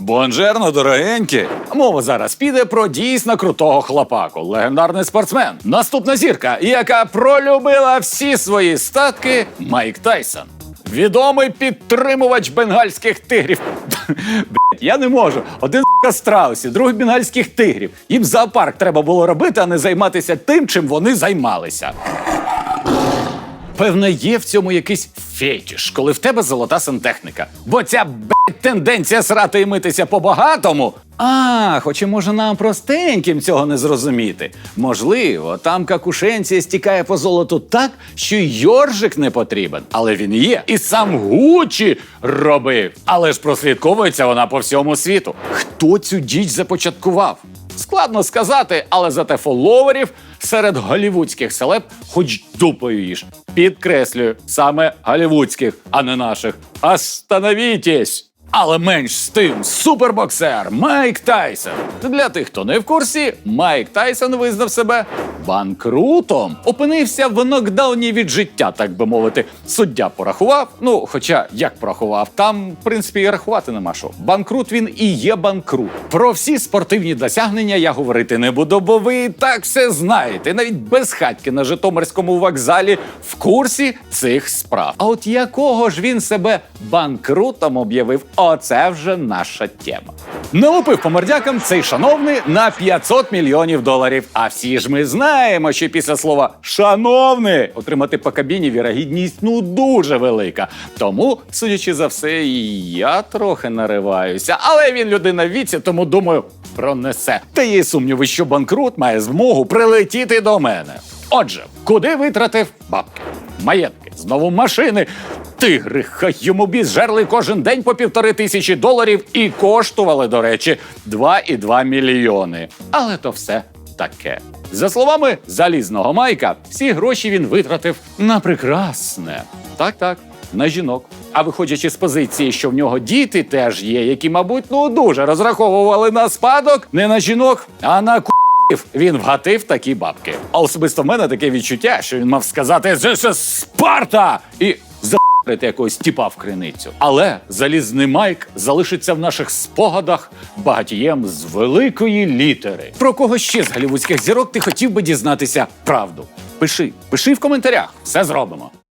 Бонжерно, дорогенькі. Мова зараз піде про дійсно крутого хлопаку, легендарний спортсмен. Наступна зірка, яка пролюбила всі свої статки, Майк Тайсон. Відомий підтримувач бенгальських тигрів. Блядь, я не можу. Один з страусів, другий бенгальських тигрів. Їм зоопарк треба було робити, а не займатися тим, чим вони займалися. Певне, є в цьому якийсь фетіш, коли в тебе золота сантехніка. Бо ця блядь, тенденція срати і митися по-багатому. А, хоч і може нам простеньким цього не зрозуміти. Можливо, там какушенція стікає по золоту так, що йоржик не потрібен. Але він є. І сам Гучі робив. Але ж прослідковується вона по всьому світу. Хто цю діч започаткував? Складно сказати, але зате фоловерів серед голівудських селеб хоч дупою їж. Підкреслюю, саме голівудських, а не наших. Остановітесь! Але менш з тим, супербоксер Майк Тайсон. Для тих, хто не в курсі, Майк Тайсон визнав себе банкрутом. Опинився в нокдауні від життя, так би мовити. Суддя порахував. Ну, хоча як порахував, там, в принципі, і рахувати нема що. Банкрут він і є банкрут. Про всі спортивні досягнення я говорити не буду, бо ви і так все знаєте. Навіть без хатьки на Житомирському вокзалі в курсі цих справ. А от якого ж він себе банкрутом об'явив, оце вже наша тема. Налупив по мордякам цей шановний на 500 мільйонів доларів. А всі ж ми знаємо, що після слова шановний отримати по кабіні вірогідність ну дуже велика. Тому, судячи за все, я трохи нариваюся. Але він людина в віці, тому думаю, пронесе. Та є сумніви, що банкрут має змогу прилетіти до мене. Отже, куди витратив бабки? Маєтки, знову машини. Тигри, хай йому біс, жерли кожен день по півтори тисячі доларів і коштували, до речі, 2,2 мільйони. Але то все таке. За словами залізного майка, всі гроші він витратив на прекрасне. Так, так, на жінок. А виходячи з позиції, що в нього діти теж є, які, мабуть, ну дуже розраховували на спадок не на жінок, а на ку. Він вгатив такі бабки. А особисто в мене таке відчуття, що він мав сказати «This is Спарта! і за**рити якогось тіпа в криницю. Але залізний Майк залишиться в наших спогадах багатієм з великої літери. Про кого ще з голівудських зірок ти хотів би дізнатися правду? Пиши, пиши в коментарях, все зробимо.